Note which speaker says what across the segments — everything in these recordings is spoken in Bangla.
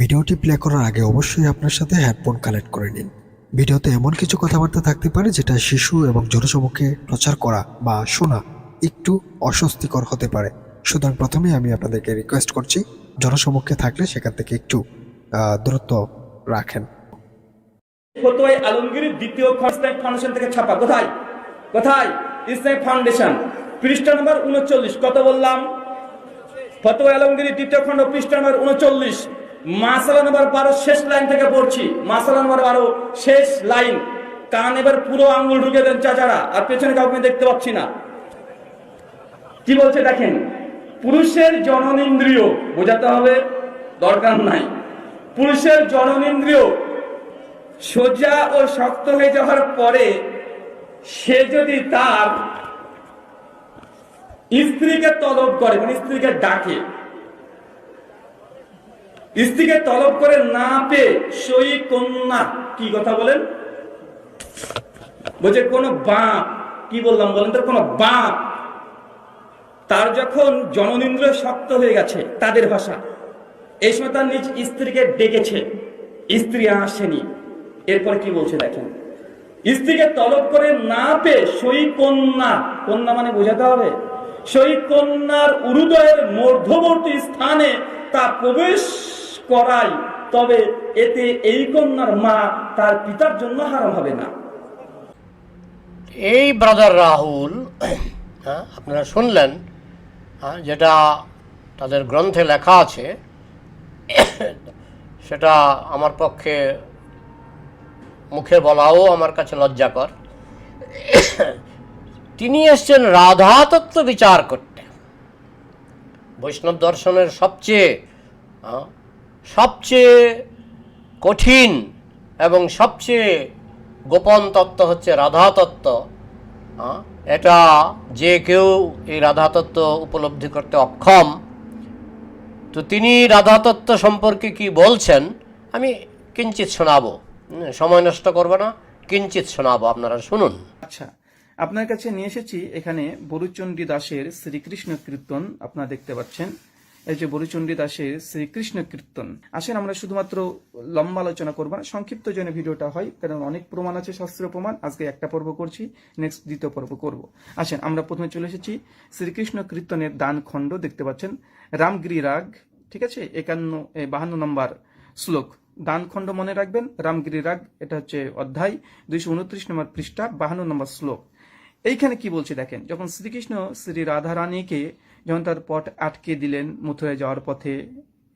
Speaker 1: ভিডিওটি প্লে করার আগে অবশ্যই আপনার সাথে হেডফোন কালেক্ট করে নিন। ভিডিওতে এমন কিছু কথাবার্তা থাকতে পারে যেটা শিশু এবং জনসমুখে প্রচার করা বা শোনা একটু অস্বস্তিকর হতে পারে। সুতরাং প্রথমে আমি আপনাদেরকে রিকোয়েস্ট করছি, জনসমুখে থাকলে সেখান থেকে একটু দূরত্ব রাখেন।
Speaker 2: ফতোয়াই আলমগীরের দ্বিতীয় খণ্ড ফাউন্ডেশন থেকে ছাপা। কোথায়? কোথায়? Islamic Foundation. পৃষ্ঠা নম্বর উনচল্লিশ। কত বললাম? ফতোয়া আলমগীরের দ্বিতীয় খণ্ড পৃষ্ঠা নম্বর উনচল্লিশ। মাসালা নম্বর বারো শেষ লাইন থেকে পড়ছি। মাসালা নম্বর বারো শেষ লাইন। কান এবার পুরো আঙ্গুল ঢুকে দেন চাচারা, আর পেছনে কাউকে দেখতে পাচ্ছি না। কি বলছে দেখেন, পুরুষের জননেন্দ্রিয়, বোঝাতে হবে, দরকার নাই। পুরুষের জননেন্দ্রিয় সোজা ও শক্ত হয়ে যাওয়ার পরে সে যদি তার স্ত্রীকে তলব করে মানে স্ত্রীকে ডাকে স্ত্রীকে তলব করে না পেয়ে সই কন্যা, কি কথা বলেন? বলছে, কোন বাপ, কি বললাম বলেন তো, কোন বাপ, তার যখন জননিন্দ্র শক্ত হয়ে গেছে তাদের ভাষা, এই সময় তার নিজ স্ত্রীকে ডেকেছে, স্ত্রী আসেনি। এরপর কি বলছে দেখেন? স্ত্রীকে তলব করে না পেয়ে সই কন্যা কন্যা মানে বোঝাতে হবে, সই কন্যার উরুদয়ের মধ্যবর্তী স্থানে তা প্রবেশ করাই তবে এতে এই কন্যার মা তার পিতার জন্য হারাম হবে না।
Speaker 3: এই ব্রাদার রাহুল হ্যাঁ, আপনারা শুনলেন হ্যাঁ, যেটা তাদের গ্রন্থে লেখা আছে সেটা আমার পক্ষে মুখে বলাও আমার কাছে লজ্জাকর। তিনি এসছেন রাধা তত্ত্ব বিচার করতে। বৈষ্ণব দর্শনের সবচেয়ে আহ, সবচেয়ে কঠিন এবং সবচেয়ে গোপন তত্ত্ব হচ্ছে রাধা তত্ত্ব এটা যে কেউ এই রাধা তত্ত্ব উপলব্ধি করতে অক্ষম। তো তিনি রাধা তত্ত্ব সম্পর্কে কি বলছেন, আমি কিঞ্চিত শোনাবো। সময় নষ্ট করব না কিঞ্চিত শোনাবো, আপনারা শুনুন।
Speaker 4: আচ্ছা আপনার কাছে নিয়ে এসেছি এখানে বরুচণ্ডী দাসের শ্রীকৃষ্ণ কীর্তন, আপনারা দেখতে পাচ্ছেন। এই যে বরুচণ্ডী দাসের শ্রীকৃষ্ণ কীর্তন, আসেন আমরা শুধুমাত্র লম্বা আলোচনা করব না, সংক্ষিপ্ত জন্য ভিডিওটা হয়, কারণ অনেক প্রমাণ আছে, শাস্ত্রীয় প্রমাণ। আজকে একটা পর্ব করছি নেক্সট দ্বিতীয় পর্ব করব। আসেন, আমরা প্রথমে চলে এসেছি শ্রীকৃষ্ণ কীর্তনের দান খণ্ড, দেখতে পাচ্ছেন রামগিরি রাগ ঠিক আছে, একান্ন বাহান্ন নম্বর শ্লোক। দান খণ্ড মনে রাখবেন রামগিরি রাগ এটা হচ্ছে অধ্যায়, দুইশো উনত্রিশ নম্বর পৃষ্ঠা, বাহান্ন নম্বর শ্লোক। এইখানে কি বলছে দেখেন, যখন শ্রীকৃষ্ণ শ্রী রাধারানীকে যখন তার পট আটকে দিলেন মথুরায় যাওয়ার পথে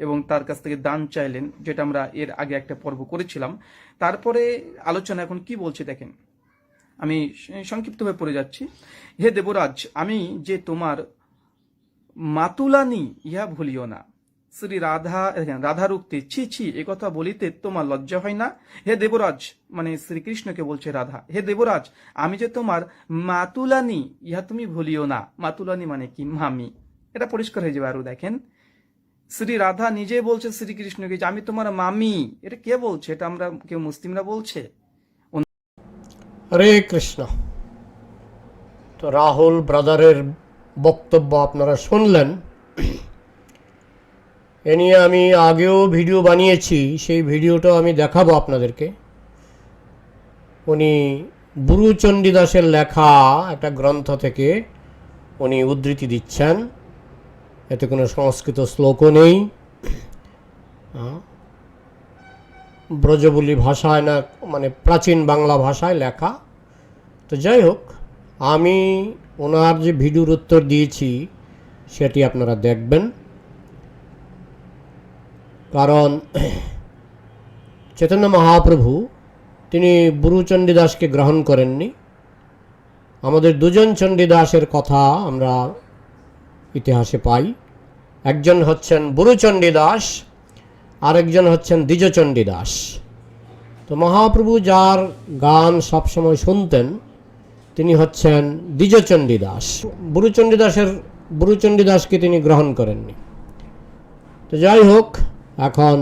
Speaker 4: এবং তার কাছ থেকে দান চাইলেন, যেটা আমরা এর আগে একটা পর্ব করেছিলাম, তারপরে আলোচনা এখন কি বলছে দেখেন। আমি সংক্ষিপ্তভাবে পড়ে যাচ্ছি। হে দেবরাজ, আমি যে তোমার মাতুলানি, ইহা ভুলিও না। শ্রী রাধা রাধার উক্তি ছি ছি কথা বলিতে তোমার লজ্জা হয় না? হে দেবরাজ মানে শ্রীকৃষ্ণকে বলছে রাধা, হে দেবরাজ, আমি যে তোমার মাতুলানি, ইহা তুমি ভুলিও না। মাতুলানি মানে কি? মামি। এটা পরিষ্কার হয়ে যাবে আরও, দেখেন। শ্রী রাধা নিজে বলছে শ্রীকৃষ্ণকে যে, আমি তোমার মামি। এটা কে বলছে? এটা আমরা, কেউ মুসলিমরা বলছে?
Speaker 3: হরে কৃষ্ণ। তো রাহুল ব্রাদারের বক্তব্য আপনারা শুনলেন। এ নিয়ে আমি আগেও ভিডিও বানিয়েছি, সেই ভিডিওটাও আমি দেখাবো আপনাদেরকে। উনি বুরু চণ্ডীদাসের লেখা একটা গ্রন্থ থেকে উনি উদ্ধৃতি দিচ্ছেন। এতে কোনো সংস্কৃত শ্লোকও নেই। ব্রজবুলি ভাষায় না মানে প্রাচীন বাংলা ভাষায় লেখা। তো যাই হোক, আমি ওনার যে ভিডিওর উত্তর দিয়েছি, সেটি আপনারা দেখবেন। কারণ চৈতন্য মহাপ্রভু, তিনি বুরু চণ্ডীদাসকে গ্রহণ করেননি। আমাদের দুজন চণ্ডীদাসের কথা আমরা ইতিহাসে পাই। একজন হচ্ছেন বুরুচণ্ডী দাস, আরেকজন হচ্ছেন দ্বিজচণ্ডী দাস। তো মহাপ্রভু যার গান সবসময় শুনতেন, তিনি হচ্ছেন দ্বিজচণ্ডী দাস। বুরুচণ্ডী দাসের বুরুচণ্ডী দাসকে তিনি গ্রহণ করেননি। তো যাই হোক, এখন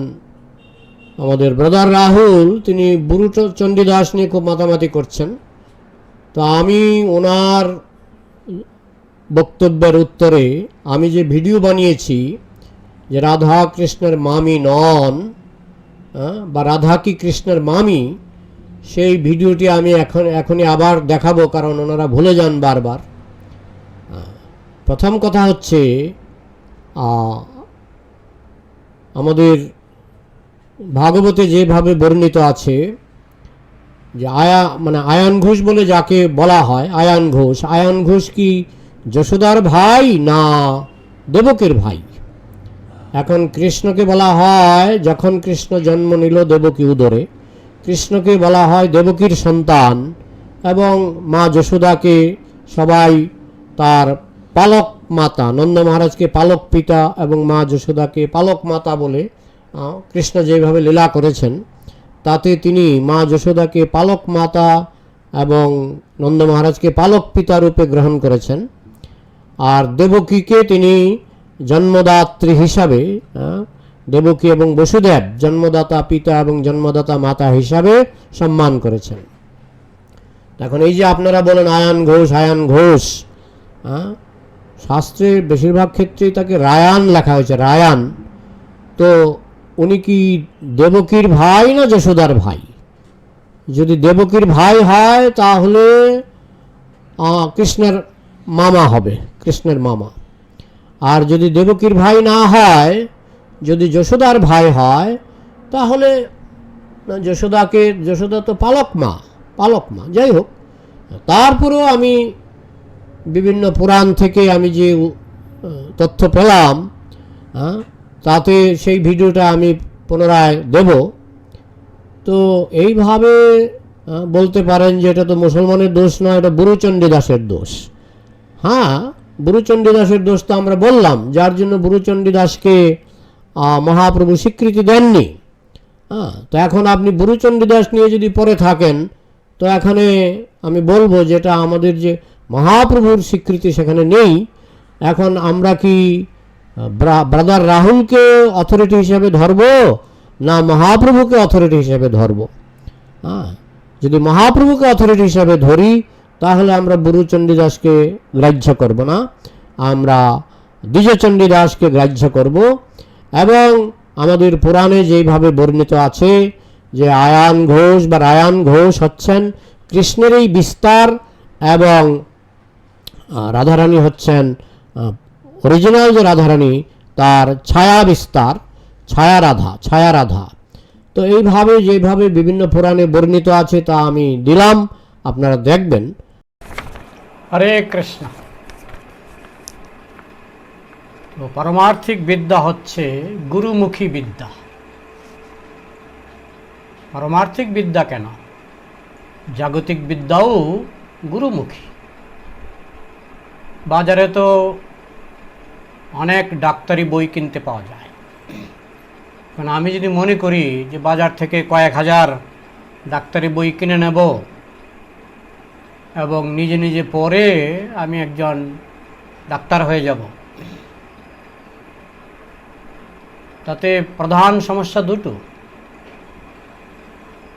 Speaker 3: আমাদের ব্রাদার রাহুল, তিনি বুরু চণ্ডী দাস নিয়ে খুব মাতামাতি করছেন। তো আমি ওনার বক্তব্যের উত্তরে আমি যে ভিডিও বানিয়েছি যে রাধা কৃষ্ণের মামি নন বা রাধা কি কৃষ্ণের মামি, সেই ভিডিওটি আমি এখন, এখনই আবার দেখাবো কারণ ওনারা ভুলে যান বারবার। প্রথম কথা হচ্ছে আমাদের ভাগবতে যেভাবে বর্ণিত আছে, যে আয়া মানে আয়ান ঘোষ বলে যাকে বলা হয়, আয়ান ঘোষ আয়ান ঘোষ কি যশোদার ভাই না দেবকের ভাই। এখন কৃষ্ণকে বলা হয়, যখন কৃষ্ণ জন্ম নিল দেবকী উদরে, কৃষ্ণকে বলা হয় দেবকীর সন্তান এবং মা যশোদাকে সবাই তার পালক মাতা, নন্দ মহারাজকে পালক পিতা এবং মা যশোদাকে পালক মাতা বলে কৃষ্ণ যেভাবে লীলা করেছেন, তাতে তিনি মা যশোদাকে পালক মাতা এবং নন্দ মহারাজকে পালক পিতা রূপে গ্রহণ করেছেন। আর দেবকীকে তিনি জন্মদাত্রী হিসাবে দেবকী এবং বসুদেব জন্মদাতা পিতা এবং জন্মদাতা মাতা হিসাবে সম্মান করেছেন। এখন এই যে আপনারা বলেন আয়ান ঘোষ আয়ান ঘোষ শাস্ত্রের বেশিরভাগ ক্ষেত্রেই তাকে রায়ান লেখা হয়েছে, রায়ান। তো উনি কি দেবকীর ভাই না যশোদার ভাই? যদি দেবকীর ভাই হয় তাহলে কৃষ্ণের মামা হবে, কৃষ্ণের মামা। আর যদি দেবকীর ভাই না হয়, যদি যশোদার ভাই হয়, তাহলে যশোদাকে, যশোদা তো পালক মা পালক মা, যাই হোক। তারপরেও আমি বিভিন্ন পুরাণ থেকে আমি যে তথ্য পেলাম তাতে সেই ভিডিওটা আমি পুনরায় দেব। তো এইভাবে বলতে পারেন যে এটা তো মুসলমানের দোষ নয় এটা বুড়োচণ্ডী দাসের দোষ। হ্যাঁ বুড়োচণ্ডী দাসের দোষ তো আমরা বললাম, যার জন্য বুড়োচণ্ডী দাসকে মহাপ্রভু স্বীকৃতি দেননি। হ্যাঁ তো এখন আপনি বুড়োচণ্ডী দাস নিয়ে যদি পড়ে থাকেন, তো এখানে আমি বলব যেটা আমাদের যে মহাপ্রভুর স্বীকৃতি সেখানে নেই। এখন আমরা কি ব্রাদার রাহুলকে অথরিটি হিসেবে ধরব, না মহাপ্রভুকে অথরিটি হিসেবে ধরব? হ্যাঁ যদি মহাপ্রভুকে অথরিটি হিসাবে ধরি তাহলে আমরা বুরুচণ্ডী দাসকে গ্রাহ্য করব না। আমরা দ্বিজচণ্ডী দাসকে গ্রাহ্য করব এবং আমাদের পুরাণে যেইভাবে বর্ণিত আছে যে আয়ান ঘোষ বা রায়ান ঘোষ হচ্ছেন কৃষ্ণের এই বিস্তার এবং রাধারানী হচ্ছেন অরিজিনাল যে রাধারানী তার ছায়া বিস্তার, ছায়া রাধা ছায়া রাধা। তো এইভাবে যেভাবে বিভিন্ন পুরাণে বর্ণিত আছে তা আমি দিলাম, আপনারা দেখবেন।
Speaker 5: হরে কৃষ্ণ। তো পারমার্থিক বিদ্যা হচ্ছে গুরুমুখী বিদ্যা। পারমার্থিক বিদ্যা কেন? জাগতিক বিদ্যাও গুরুমুখী। বাজারে তো অনেক ডাক্তারি বই কিনতে পাওয়া যায়। কারণ আমি যদি মনে করি যে বাজার থেকে কয়েক হাজার ডাক্তারি বই কিনে নেব এবং নিজে নিজে পড়ে আমি একজন ডাক্তার হয়ে যাব। তাতে প্রধান সমস্যা দুটো।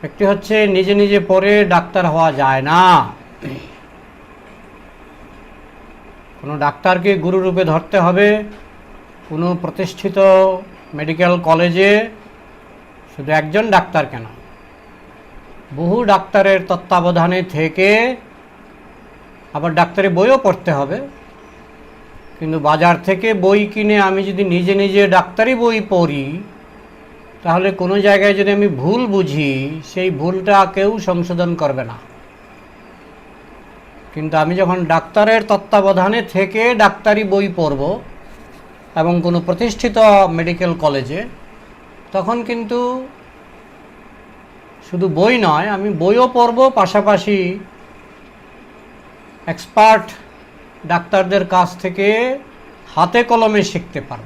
Speaker 5: একটি হচ্ছে নিজে নিজে পড়ে ডাক্তার হওয়া যায় না। কোনো ডাক্তারকে গুরুরূপে ধরতে হবে। কোনো প্রতিষ্ঠিত মেডিকেল কলেজে শুধু একজন ডাক্তার কেন? বহু ডাক্তারের তত্ত্বাবধানে থেকে আবার ডাক্তারি বইও পড়তে হবে। কিন্তু বাজার থেকে বই কিনে আমি যদি নিজে নিজে ডাক্তারি বই পড়ি, তাহলে কোনো জায়গায় যদি আমি ভুল বুঝি, সেই ভুলটা কেউ সংশোধন করবে না। কিন্তু আমি যখন ডাক্তারের তত্ত্বাবধানে থেকে ডাক্তারি বই পড়ব এবং কোনো প্রতিষ্ঠিত মেডিকেল কলেজে, তখন কিন্তু শুধু বই নয়, আমি বইও পড়ব পাশাপাশি এক্সপার্ট ডাক্তারদের কাছ থেকে হাতে কলমে শিখতে পারব।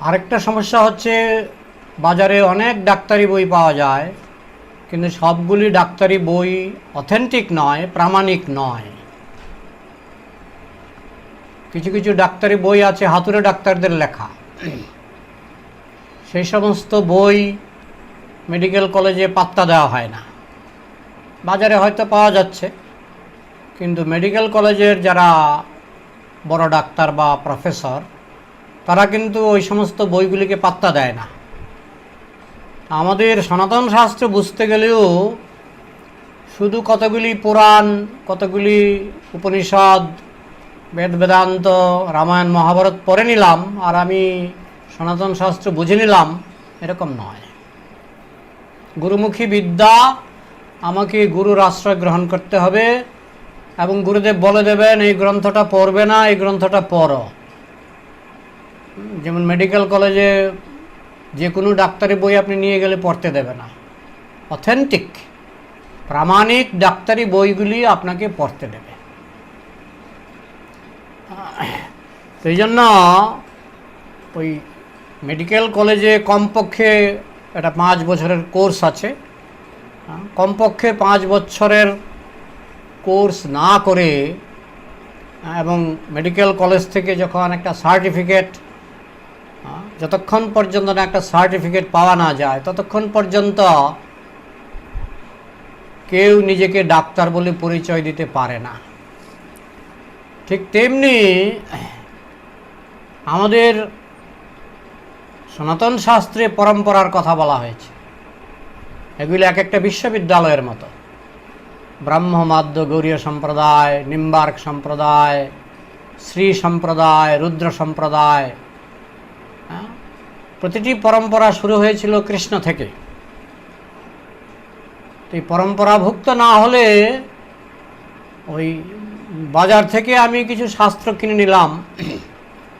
Speaker 5: আরেকটা সমস্যা হচ্ছে, বাজারে অনেক ডাক্তারি বই পাওয়া যায়, কিন্তু সবগুলি ডাক্তারি বই অথেন্টিক নয়, প্রামাণিক নয়। কিছু কিছু ডাক্তারি বই আছে, হাতুড়ে ডাক্তারদের লেখা। সেই সমস্ত বই মেডিকেল কলেজে পাত্তা দেওয়া হয় না। বাজারে হয়তো পাওয়া যাচ্ছে, কিন্তু মেডিকেল কলেজের যারা বড় ডাক্তার বা প্রফেসর, তারা কিন্তু ওই সমস্ত বইগুলিকে পাত্তা দেয় না। আমাদের সনাতন শাস্ত্র বুঝতে গেলেও শুধু কতগুলি পুরাণ, কতগুলি উপনিষদ, বেদ বেদান্ত, রামায়ণ, মহাভারত পড়ে নিলাম আর আমি সনাতন শাস্ত্র বুঝে নিলাম, এরকম নয়। গুরুমুখী বিদ্যা আমাকে গুরুর আশ্রয় গ্রহণ করতে হবে এবং গুরুদেব বলে দেবেন, এই গ্রন্থটা পড়বে না, এই গ্রন্থটা পড়ো। যেমন মেডিকেল কলেজে যে কোনো ডাক্তারি বই আপনি নিয়ে গেলে পড়তে দেবে না। অথেন্টিক প্রামাণিক ডাক্তারি বইগুলি আপনাকে পড়তে দেবে। সেই জন্য ওই মেডিকেল কলেজে কমপক্ষে একটা পাঁচ বছরের কোর্স আছে। কমপক্ষে পাঁচ বছরের কোর্স না করে, এবং মেডিকেল কলেজ থেকে যখন একটা সার্টিফিকেট, যতক্ষণ পর্যন্ত না একটা সার্টিফিকেট পাওয়া না যায়, ততক্ষণ পর্যন্ত কেউ নিজেকে ডাক্তার বলে পরিচয় দিতে পারে না। ঠিক তেমনি আমাদের সনাতন শাস্ত্রে পরম্পরার কথা বলা হয়েছে। এগুলি এক একটা বিশ্ববিদ্যালয়ের মতো। ব্রাহ্ম মাদ্য গৌরীয় সম্প্রদায়, নিম্বার্ক সম্প্রদায়, শ্রী সম্প্রদায়, রুদ্র সম্প্রদায় হ্যাঁ? প্রতিটি পরম্পরা শুরু হয়েছিল কৃষ্ণ থেকে। এই পরম্পরাভুক্ত না হলে ওই বাজার থেকে আমি কিছু শাস্ত্র কিনে নিলাম,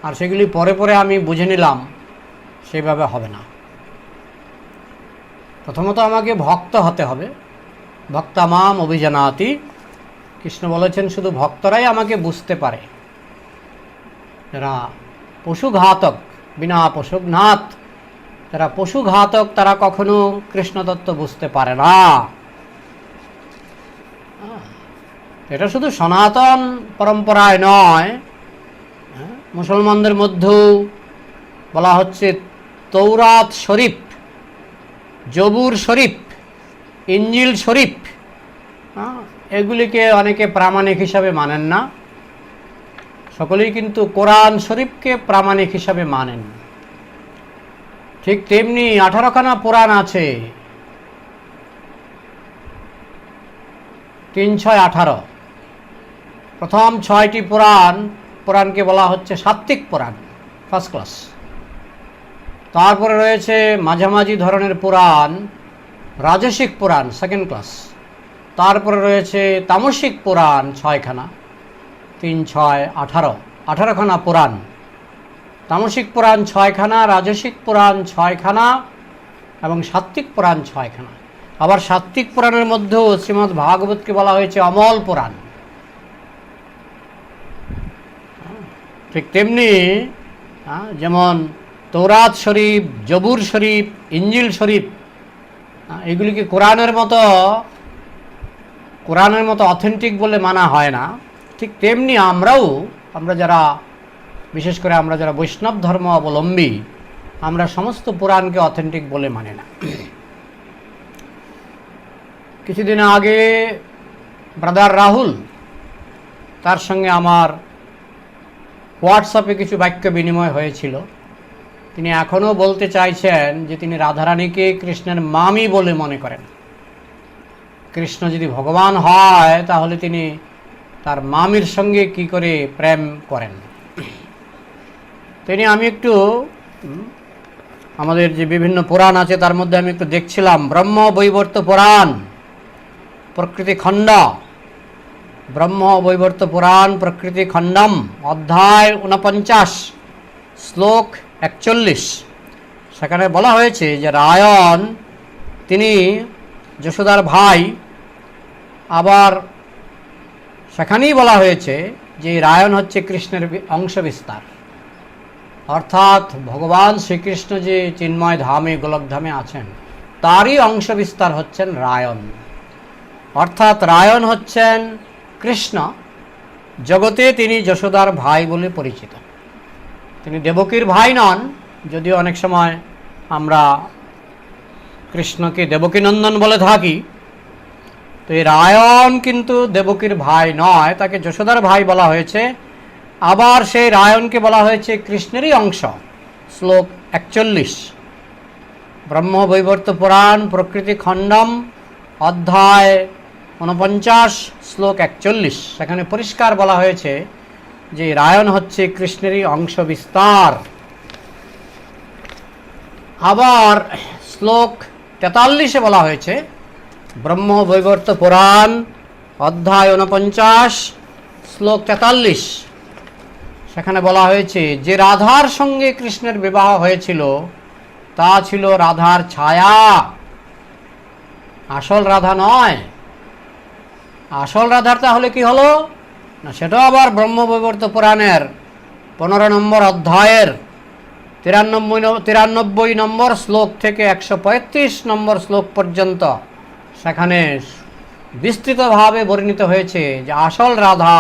Speaker 5: আর সেগুলি পরে পরে আমি বুঝে নিলাম সেভাবে হবে না। প্রথমত আমাকে ভক্ত হতে হবে। ভক্তামাম অভিজানাতি। কৃষ্ণ বলেছেন, শুধু ভক্তরাই আমাকে বুঝতে পারে। যারা পশুঘাতক, বিনা পশুঘাত যারা পশুঘাতক, তারা কখনো কৃষ্ণতত্ত্ব বুঝতে পারে না। এটা শুধু সনাতন পরম্পরায় নয়। মুসলমানদের মধ্যেও বলা হচ্ছে, তৌরাত শরীফ। জবুর শরীফ, ইঞ্জিল শরীফ এগুলিকে অনেকে প্রামাণিক হিসাবে মানেন না। সকলেই কিন্তু কোরআন শরীফকে প্রামাণিক হিসাবে মানেন। ঠিক তেমনি আঠারোখানা পুরাণ আছে। তিন ছয় আঠারো। প্রথম ছয়টি পুরাণ পুরাণকে বলা হচ্ছে সাত্ত্বিক পুরাণ ফার্স্ট ক্লাস। তারপরে রয়েছে মাঝামাঝি ধরনের পুরাণ, রাজসিক পুরাণ সেকেন্ড ক্লাস তারপরে রয়েছে তামসিক পুরাণ, ছয়খানা, তিন, ছয়, আঠারো। আঠারোখানা পুরাণ। তামসিক পুরাণ, ছয়খানা, রাজসিক পুরাণ, ছয়খানা এবং সাত্ত্বিক পুরাণ, ছয়খানা। আবার সাত্ত্বিক পুরাণের মধ্যেও শ্রীমদ্ ভাগবতকে বলা হয়েছে অমল পুরাণ। ঠিক তেমনি যেমন তৌরাত শরীফ জবুর শরীফ ইঞ্জিল শরীফ হ্যাঁ, এগুলিকে কোরআনের মতো কোরআনের মতো অথেন্টিক বলে মানা হয় না। ঠিক তেমনি আমরাও আমরা যারা বিশেষ করে আমরা যারা বৈষ্ণব ধর্ম অবলম্বী আমরা সমস্ত পুরাণকে অথেন্টিক বলে মানে না। কিছুদিন আগে ব্রাদার রাহুল তার সঙ্গে আমার হোয়াটসঅ্যাপে কিছু বাক্য বিনিময় হয়েছিল। তিনি এখনও বলতে চাইছেন যে তিনি রাধারানীকে কৃষ্ণের মামি বলে মনে করেন। কৃষ্ণ যদি ভগবান হয়, তাহলে তিনি তার মামির সঙ্গে কি করে প্রেম করেন? তিনি আমি একটু আমাদের যে বিভিন্ন পুরাণ আছে, তার মধ্যে আমি একটু দেখছিলাম। ব্রহ্ম বৈবর্ত পুরাণ, প্রকৃতি খণ্ড। ব্রহ্ম বৈবর্ত পুরাণ, প্রকৃতি খণ্ডম, অধ্যায় ঊনপঞ্চাশ, শ্লোক একচল্লিশ। সেখানে বলা হয়েছে যে রায়ণ তিনি যশোদার ভাই। আবার সেখানেই বলা হয়েছে যে রায়ণ হচ্ছে কৃষ্ণের অংশ বিস্তার অর্থাৎ ভগবান শ্রীকৃষ্ণ যে চিন্ময় ধামে গোলকধামে আছেন, তারই অংশ বিস্তার হচ্ছেন রায়ণ অর্থাৎ রায়ণ হচ্ছেন কৃষ্ণ। জগতে তিনি যশোদার ভাই বলে পরিচিত। তিনি দেবকীর ভাই নন, যদিও অনেক সময় আমরা কৃষ্ণকে দেবকীনন্দন বলে থাকি। তো এই রায়ণ কিন্তু দেবকীর ভাই নয়, তাকে যশোদার ভাই বলা হয়েছে। আবার সেই রায়নকে বলা হয়েছে কৃষ্ণেরই অংশ। শ্লোক একচল্লিশ। ব্রহ্ম ব্রহ্মবৈবর্ত পুরাণ, প্রকৃতি খণ্ডম, অধ্যায় ঊনপঞ্চাশ, শ্লোক একচল্লিশ। সেখানে পরিষ্কার বলা হয়েছে যে রায়ন হচ্ছে কৃষ্ণেরই অংশ বিস্তার আবার শ্লোক তেতাল্লিশে বলা হয়েছে ব্রহ্মবৈবর্ত পুরাণ, অধ্যায় ঊনপঞ্চাশ, শ্লোক তেতাল্লিশ। সেখানে বলা হয়েছে, যে রাধার সঙ্গে কৃষ্ণের বিবাহ হয়েছিল, তা ছিল রাধার ছায়া। আসল রাধা নয়। আসল রাধার তাহলে কি হলো? না, সেটাও আবার ব্রহ্মবৈবর্ত পুরাণের পনেরো নম্বর অধ্যায়ের তিরানব্বই তিরানব্বই নম্বর শ্লোক থেকে একশো পঁয়ত্রিশ নম্বর শ্লোক পর্যন্ত সেখানে বিস্তৃতভাবে বর্ণিত হয়েছে যে আসল রাধা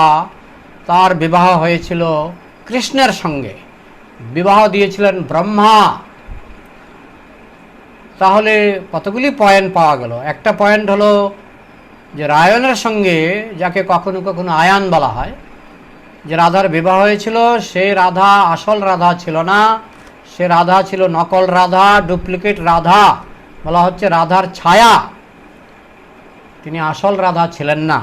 Speaker 5: তার বিবাহ হয়েছিল কৃষ্ণের সঙ্গে। বিবাহ দিয়েছিলেন ব্রহ্মা। তাহলে কতগুলি পয়েন্ট পাওয়া গেল? একটা পয়েন্ট হলো যে রায়নের সঙ্গে যাকে কখনো কখনো আয়ান বলা হয়, যে রাধার বিবাহ হয়েছিল, সে রাধা আসল রাধা ছিল না। সে রাধা ছিল নকল রাধা, ডুপ্লিকেট রাধা। বলা হচ্ছে রাধার ছায়া। তিনি আসল রাধা ছিলেন না।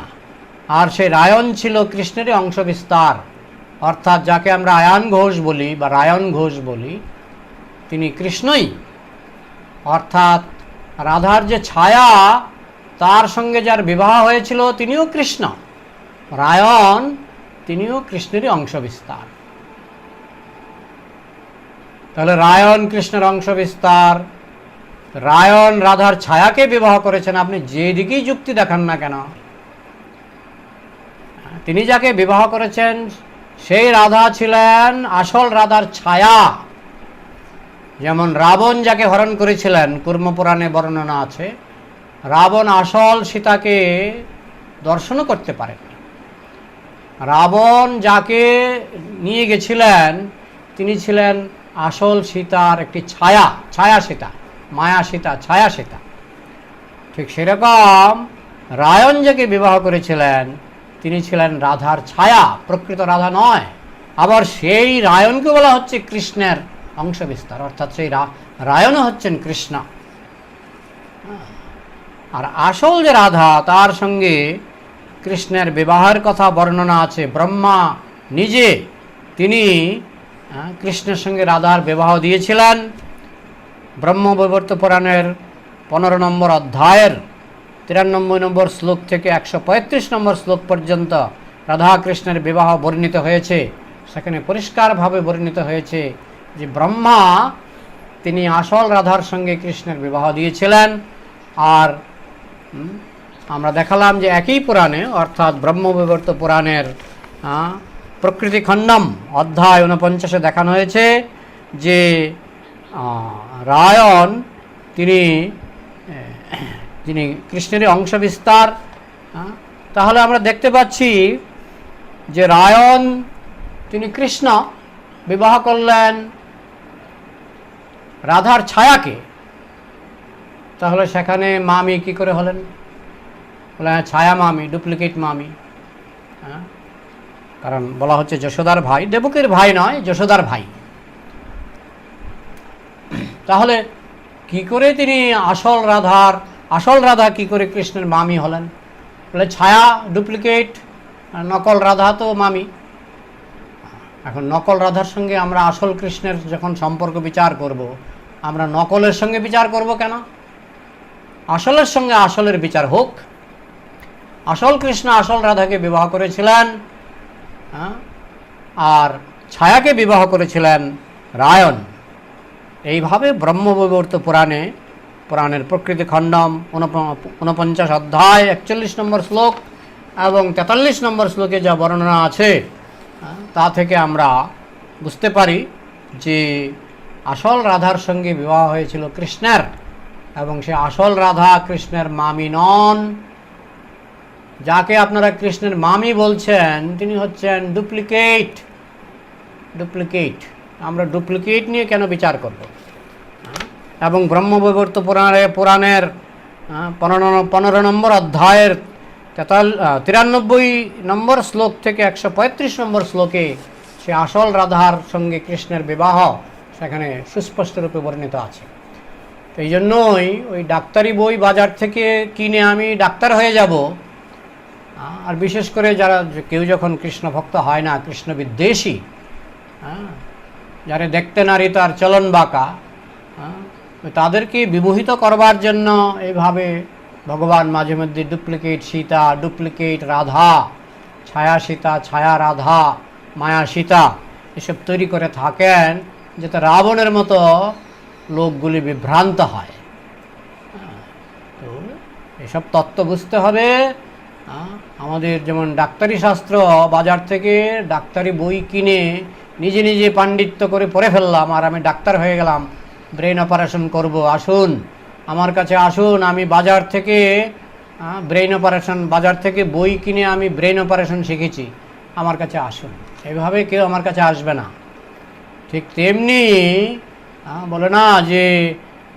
Speaker 5: আর সেই রায়ন ছিল কৃষ্ণেরই অংশ বিস্তার অর্থাৎ যাকে আমরা আয়ান ঘোষ বলি বা রায়ন ঘোষ বলি, তিনি কৃষ্ণই। অর্থাৎ রাধার যে ছায়া তার সঙ্গে যার বিবাহ হয়েছিল তিনিও কৃষ্ণ। রায়ন তিনিও কৃষ্ণেরই অংশ বিস্তার তাহলে রায়ন কৃষ্ণের অংশ বিস্তার রায়ন রাধার ছায়াকে বিবাহ করেছেন, আপনি যেদিকেই যুক্তি দেখান না কেন? তিনি যাকে বিবাহ করেছেন, সেই রাধা ছিলেন আসল রাধার ছায়া। যেমন রাবণ যাকে হরণ করেছিলেন, কুর্মপুরাণে বর্ণনা আছে রাবণ আসল সীতাকে দর্শনও করতে পারেনি রাবণ যাকে নিয়ে গেছিলেন, তিনি ছিলেন আসল সীতার একটি ছায়া ছায়া সীতা, মায়া সীতা, ছায়া সীতা। ঠিক সেরকম রায়ন যাকে বিবাহ করেছিলেন, তিনি ছিলেন রাধার ছায়া, প্রকৃত রাধা নয়। আবার সেই রায়নকে বলা হচ্ছে কৃষ্ণের অংশ বিস্তার অর্থাৎ সেই রা- রায়নও হচ্ছেন কৃষ্ণ। আর আসল যে রাধা, তার সঙ্গে কৃষ্ণের বিবাহের কথা বর্ণনা আছে। ব্রহ্মা নিজে তিনি কৃষ্ণের সঙ্গে রাধার বিবাহ দিয়েছিলেন। ব্রহ্মবৈবর্ত পুরাণের পনেরো নম্বর অধ্যায়ের তিরানব্বই নম্বর শ্লোক থেকে একশো পঁয়ত্রিশ নম্বর শ্লোক পর্যন্ত রাধা কৃষ্ণের বিবাহ বর্ণিত হয়েছে। সেখানে পরিষ্কারভাবে বর্ণিত হয়েছে যে ব্রহ্মা তিনি আসল রাধার সঙ্গে কৃষ্ণের বিবাহ দিয়েছিলেন। আর আমরা দেখালাম যে একই পুরাণে, অর্থাৎ ব্রহ্মবিবর্ত পুরাণের প্রকৃতি খণ্ডম অধ্যায় ঊনপঞ্চাশে দেখানো হয়েছে যে রায়ন তিনি যিনি কৃষ্ণেরই অংশ বিস্তার তাহলে আমরা দেখতে পাচ্ছি যে রায়ন তিনি কৃষ্ণ, বিবাহ করলেন রাধার ছায়াকে। তাহলে সেখানে মামি কি করে হলেন? বলে হ্যাঁ, ছায়া মামি ডুপ্লিকেট মামি। হ্যাঁ? কারণ বলা হচ্ছে যশোদার ভাই দেবকের ভাই নয় যশোদার ভাই। তাহলে কি করে তিনি আসল রাধার আসল রাধা কি করে কৃষ্ণের মামি হলেন? বলে ছায়া ডুপ্লিকেট নকল রাধা তো মামি। এখন নকল রাধার সঙ্গে আমরা আসল কৃষ্ণের যখন সম্পর্ক বিচার করব আমরা নকলের সঙ্গে বিচার করব কেন? আসলের সঙ্গে আসলের বিচার হোক। আসল কৃষ্ণ আসল রাধাকে বিবাহ করেছিলেন হ্যাঁ? আর ছায়াকে বিবাহ করেছিলেন রায়ন। এইভাবে ব্রহ্মবৈবর্ত পুরাণে পুরাণের প্রকৃতি খণ্ডম ঊনপঞ্চাশ অধ্যায় একচল্লিশ নম্বর শ্লোক এবং তেতাল্লিশ নম্বর শ্লোকে যা বর্ণনা আছে হ্যাঁ, তা থেকে আমরা বুঝতে পারি যে আসল রাধার সঙ্গে বিবাহ হয়েছিল কৃষ্ণের। এবং সে আসল রাধা কৃষ্ণের মামি নন। যাকে আপনারা কৃষ্ণের মামি বলছেন, তিনি হচ্ছেন ডুপ্লিকেট। ডুপ্লিকেট। আমরা ডুপ্লিকেট নিয়ে কেন বিচার করব? এবং ব্রহ্মবৈবর্ত পুরাণে, পুরাণের পনেরো পনেরো নম্বর অধ্যায়ের তেতাল তিরানব্বই নম্বর শ্লোক থেকে একশো পঁয়ত্রিশ নম্বর শ্লোকে সে আসল রাধার সঙ্গে কৃষ্ণের বিবাহ সেখানে সুস্পষ্ট রূপে বর্ণিত আছে। এই জন্যই ওই ডাক্তারি বই বাজার থেকে কিনে আমি ডাক্তার হয়ে যাব। আর বিশেষ করে যারা কেউ যখন কৃষ্ণ ভক্ত হয় না কৃষ্ণ বিদ্বেষী হ্যাঁ যারা দেখতে নারী তার চলন বাঁকা হ্যাঁ, তাদেরকে বিমোহিত করবার জন্য এইভাবে ভগবান মাঝে মধ্যে ডুপ্লিকেট সীতা ডুপ্লিকেট রাধা ছায়া সীতা ছায়া রাধা মায়া সীতা এসব তৈরি করে থাকেন যাতে রাবণের মতো লোকগুলি বিভ্রান্ত হয়। তো এসব তত্ত্ব বুঝতে হবে। আমাদের যেমন ডাক্তারি শাস্ত্র, বাজার থেকে ডাক্তারি বই কিনে নিজে নিজে পাণ্ডিত্য করে পড়ে ফেললাম, আর আমি ডাক্তার হয়ে গেলাম। ব্রেন অপারেশন করব, আসুন। আমার কাছে আসুন, আমি বাজার থেকে ব্রেন অপারেশন, বাজার থেকে বই কিনে আমি ব্রেন অপারেশন শিখেছি। আমার কাছে আসুন। এভাবে কেউ আমার কাছে আসবে না। ঠিক তেমনি বলে না যে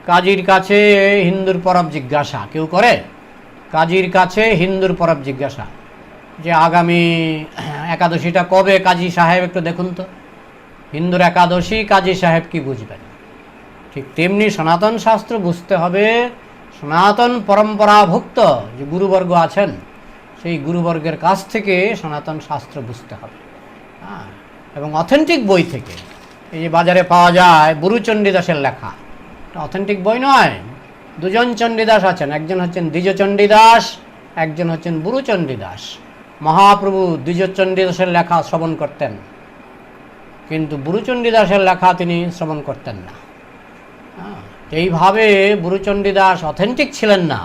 Speaker 5: কাজীর কাছে হিন্দুর পরব জিজ্ঞাসা। কেউ করে? কাজীর কাছে হিন্দুর পরব জিজ্ঞাসা। যে আগামী একাদশীটা কবে? কাজী সাহেব একটু দেখুন তো। হিন্দুর একাদশী, কাজী সাহেব কি বুঝবেন? ঠিক তেমনি সনাতন শাস্ত্র বুঝতে হবে, সনাতন পরম্পরাভুক্ত যে গুরুবর্গ আছেন, সেই গুরুবর্গের কাছ থেকে সনাতন শাস্ত্র বুঝতে হবে। হ্যাঁ এবং অথেন্টিক বই থেকে এই যে বাজারে পাওয়া যায় বুরুচণ্ডীদাসের লেখা। অথেন্টিক বই নয়। দুজন চণ্ডীদাস আছেন। একজন হচ্ছেন দ্বিজচণ্ডীদাস একজন হচ্ছেন বুরুচণ্ডীদাস মহাপ্রভু দ্বিজচণ্ডীদাসের লেখা শ্রবণ করতেন। কিন্তু বুরুচণ্ডীদাসের লেখা তিনি শ্রবণ করতেন না। হ্যাঁ, এইভাবে বুরুচণ্ডীদাস অথেন্টিক ছিলেন না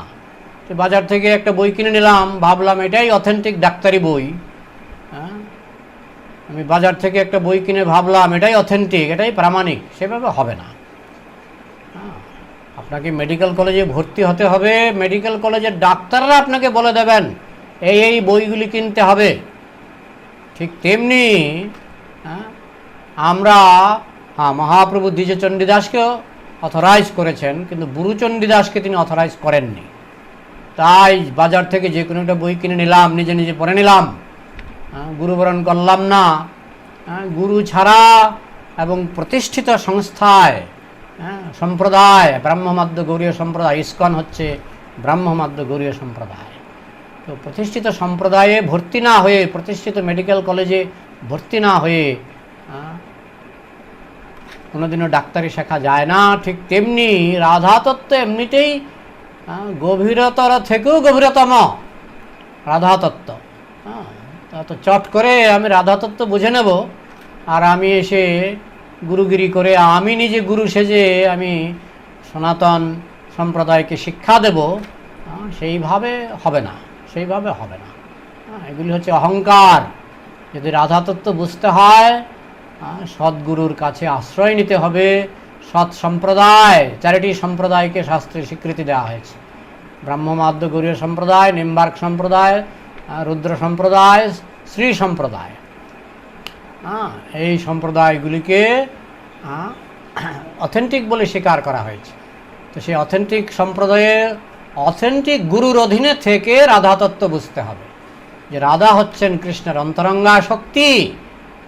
Speaker 5: বাজার থেকে একটা বই কিনে নিলাম ভাবলাম এটাই অথেন্টিক ডাক্তারি বই। হ্যাঁ আমি বাজার থেকে একটা বই কিনে ভাবলাম এটাই অথেন্টিক এটাই প্রামাণিক সেভাবে হবে না। আপনাকে মেডিকেল কলেজে ভর্তি হতে হবে মেডিকেল কলেজের ডাক্তাররা আপনাকে বলে দেবেন এই এই বইগুলি কিনতে হবে। ঠিক তেমনি হ্যাঁ, আমরা হ্যাঁ মহাপ্রভু দ্বিজচণ্ডীদাসকেও অথরাইজ করেছেন কিন্তু গুরুচণ্ডীদাসকে তিনি অথরাইজ করেননি। তাই বাজার থেকে যে কোনো একটা বই কিনে নিলাম নিজে নিজে পড়ে নিলাম। গুরুবরণ করলাম না। হ্যাঁ, গুরু ছাড়া এবং প্রতিষ্ঠিত সংস্থায় হ্যাঁ, সম্প্রদায় ব্রাহ্মমাদ্য গৌরীয় সম্প্রদায় ইস্কন হচ্ছে ব্রাহ্মমাদ্য গৌরীয় সম্প্রদায়। তো প্রতিষ্ঠিত সম্প্রদায়ে ভর্তি না হয়ে প্রতিষ্ঠিত মেডিকেল কলেজে ভর্তি না হয়ে হ্যাঁ, কোনোদিনও ডাক্তারি শেখা যায় না। ঠিক তেমনি রাধা তত্ত্ব এমনিতেই গভীরতর থেকেও গভীরতম রাধা তত্ত্ব হ্যাঁ, তা চট করে আমি রাধা তত্ত্ব বুঝে নেব। আর আমি এসে গুরুগিরি করে আমি নিজে গুরু সেজে আমি সনাতন সম্প্রদায়কে শিক্ষা দেব। সেইভাবে হবে না, সেইভাবে হবে না। এগুলি হচ্ছে অহংকার। যদি রাধা তত্ত্ব বুঝতে হয় সদ্গুরুর কাছে আশ্রয় নিতে হবে। সৎ সম্প্রদায় চারিটি সম্প্রদায়কে শাস্ত্রে স্বীকৃতি দেওয়া হয়েছে। ব্রাহ্মমাদ্য গৌরীয় সম্প্রদায়, নিম্বার্ক সম্প্রদায় রুদ্র সম্প্রদায় শ্রী সম্প্রদায়। এই সম্প্রদায়গুলিকে অথেন্টিক বলে স্বীকার করা হয়েছে। তো সেই অথেন্টিক সম্প্রদায়ে অথেন্টিক গুরুর অধীনে থেকে রাধা তত্ত্ব বুঝতে হবে। যে রাধা হচ্ছেন কৃষ্ণের অন্তরঙ্গা শক্তি।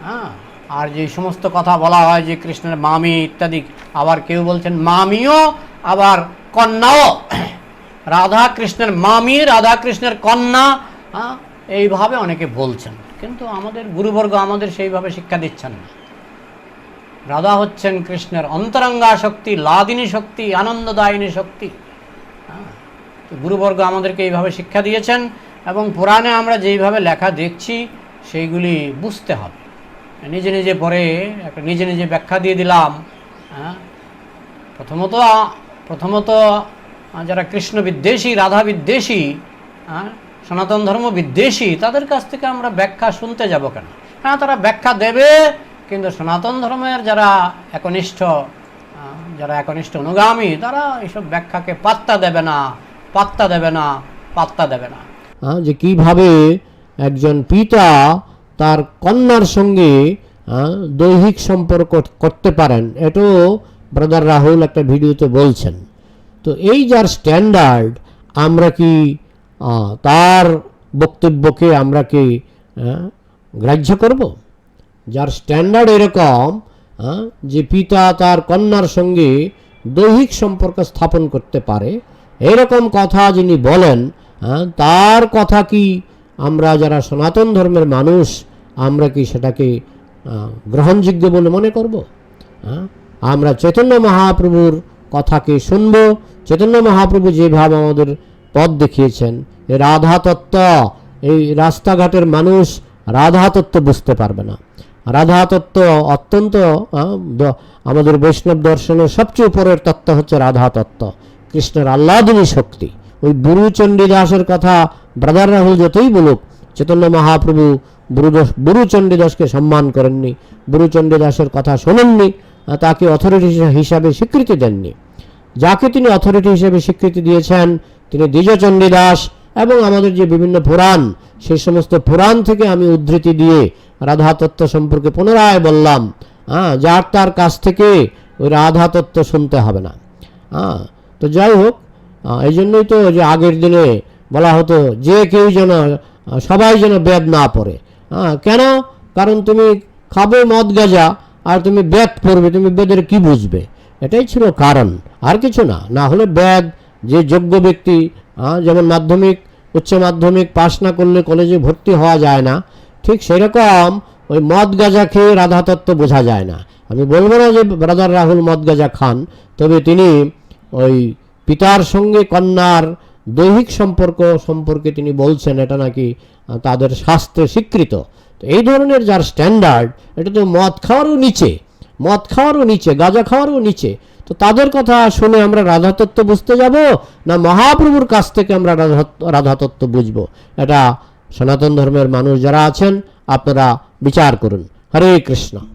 Speaker 5: হ্যাঁ আর যে সমস্ত কথা বলা হয় যে কৃষ্ণের মামি ইত্যাদি, আবার কেউ বলছেন মামিও, আবার কন্যাও। রাধা কৃষ্ণের মামি, রাধা কৃষ্ণের কন্যা এইভাবে অনেকে বলছেন কিন্তু আমাদের গুরুবর্গ আমাদের সেইভাবে শিক্ষা দিচ্ছেন না। রাধা হচ্ছেন কৃষ্ণের অন্তরঙ্গা শক্তি লাদিনী শক্তি আনন্দদায়িনী শক্তি। হ্যাঁ, গুরুবর্গ আমাদেরকে এইভাবে শিক্ষা দিয়েছেন এবং পুরাণে আমরা যেইভাবে লেখা দেখছি সেইগুলি বুঝতে হবে। নিজে নিজে পরে একটা নিজে নিজে ব্যাখ্যা দিয়ে দিলাম। হ্যাঁ প্রথমত প্রথমত যারা কৃষ্ণ বিদ্বেষী রাধা বিদ্বেষী হ্যাঁ সনাতন ধর্ম বিদ্বেষী, তাদের কাছ থেকে আমরা ব্যাখ্যা শুনতে যাব কেন? হ্যাঁ তারা ব্যাখ্যা দেবে? কিন্তু সনাতন ধর্মের যারা একনিষ্ঠ যারা একনিষ্ঠ অনুগামী, তারা এইসব ব্যাখ্যাকে পাত্তা দেবে না, পাত্তা দেবে না, পাত্তা দেবে না।
Speaker 3: যে কীভাবে একজন পিতা তার কন্যার সঙ্গে দৈহিক সম্পর্ক করতে পারেন, এটাও ব্রাদার রাহুল একটা ভিডিওতে বলছেন। তো এই যার স্ট্যান্ডার্ড আমরা কি তার বক্তব্যকে আমরা কি হ্যাঁ, গ্রাহ্য করব যার স্ট্যান্ডার্ড এরকম যে পিতা তার কন্যার সঙ্গে দৈহিক সম্পর্ক স্থাপন করতে পারে এরকম কথা যিনি বলেন তার কথা কি আমরা যারা সনাতন ধর্মের মানুষ আমরা কি সেটাকে গ্রহণযোগ্য বলে মনে করব? আমরা চৈতন্য মহাপ্রভুর কথাকে শুনব চৈতন্য মহাপ্রভু যেভাবে আমাদের পথ দেখিয়েছেন। এই রাধা তত্ত্ব এই রাস্তাঘাটের মানুষ রাধা তত্ত্ব বুঝতে পারবে না। রাধা তত্ত্ব অত্যন্ত আমাদের বৈষ্ণব দর্শনের সবচেয়ে উপরের তত্ত্ব হচ্ছে রাধা তত্ত্ব কৃষ্ণের আহ্লাদিনী শক্তি। ওই বুরু চণ্ডীদাসের কথা ব্রাদার রাহুল যতই বলুক, চৈতন্য মহাপ্রভু বুরু চণ্ডীদাসকে সম্মান করেননি বুরু চণ্ডীদাসের কথা শোনেননি তাকে অথরিটি হিসাবে স্বীকৃতি দেননি। যাকে তিনি অথরিটি হিসেবে স্বীকৃতি দিয়েছেন তিনি দ্বিজচণ্ডী দাস এবং আমাদের যে বিভিন্ন পুরাণ, সেই সমস্ত পুরাণ থেকে আমি উদ্ধৃতি দিয়ে রাধা তত্ত্ব সম্পর্কে পুনরায় বললাম হ্যাঁ যার তার কাছ থেকে ওই রাধা তত্ত্ব শুনতে হবে না। হ্যাঁ তো যাই হোক এই জন্যই তো যে আগের দিনে বলা হতো, যে কেউ যেন সবাই যেন বেদ না পড়ে। হ্যাঁ কেন? কারণ তুমি খাবে মদ গাজা, আর তুমি বেদ পড়বে, তুমি বেদের কি বুঝবে? এটাই ছিল কারণ, আর কিছু না। না হলে বেদ যে যোগ্য ব্যক্তি যেমন মাধ্যমিক, উচ্চ মাধ্যমিক পাশ না করলে কলেজে ভর্তি হওয়া যায় না, ঠিক সেরকম ওই মদ গাজা খেয়ে রাধাতত্ত্ব বোঝা যায় না। আমি বলব না যে ব্রাদার রাহুল মদ গাজা খান, তবে তিনি ওই পিতার সঙ্গে কন্যার দৈহিক সম্পর্ক সম্পর্কে তিনি বলছেন, এটা নাকি তাদের শাস্ত্রে স্বীকৃত। তো এই ধরনের যার স্ট্যান্ডার্ড এটা তো মদ খাওয়ারও নিচে। মদ খাওয়ারও নিচে, গাঁজা খাওয়ারও নিচে। তো তাদের কথা শুনে আমরা রাধাতত্ত্ব বুঝতে যাব না মহাপ্রভুর কাছ থেকে আমরা রাধা- রাধাতত্ত্ব বুঝব? এটা সনাতন ধর্মের মানুষ যারা আছেন, আপনারা বিচার করুন। হরে কৃষ্ণ।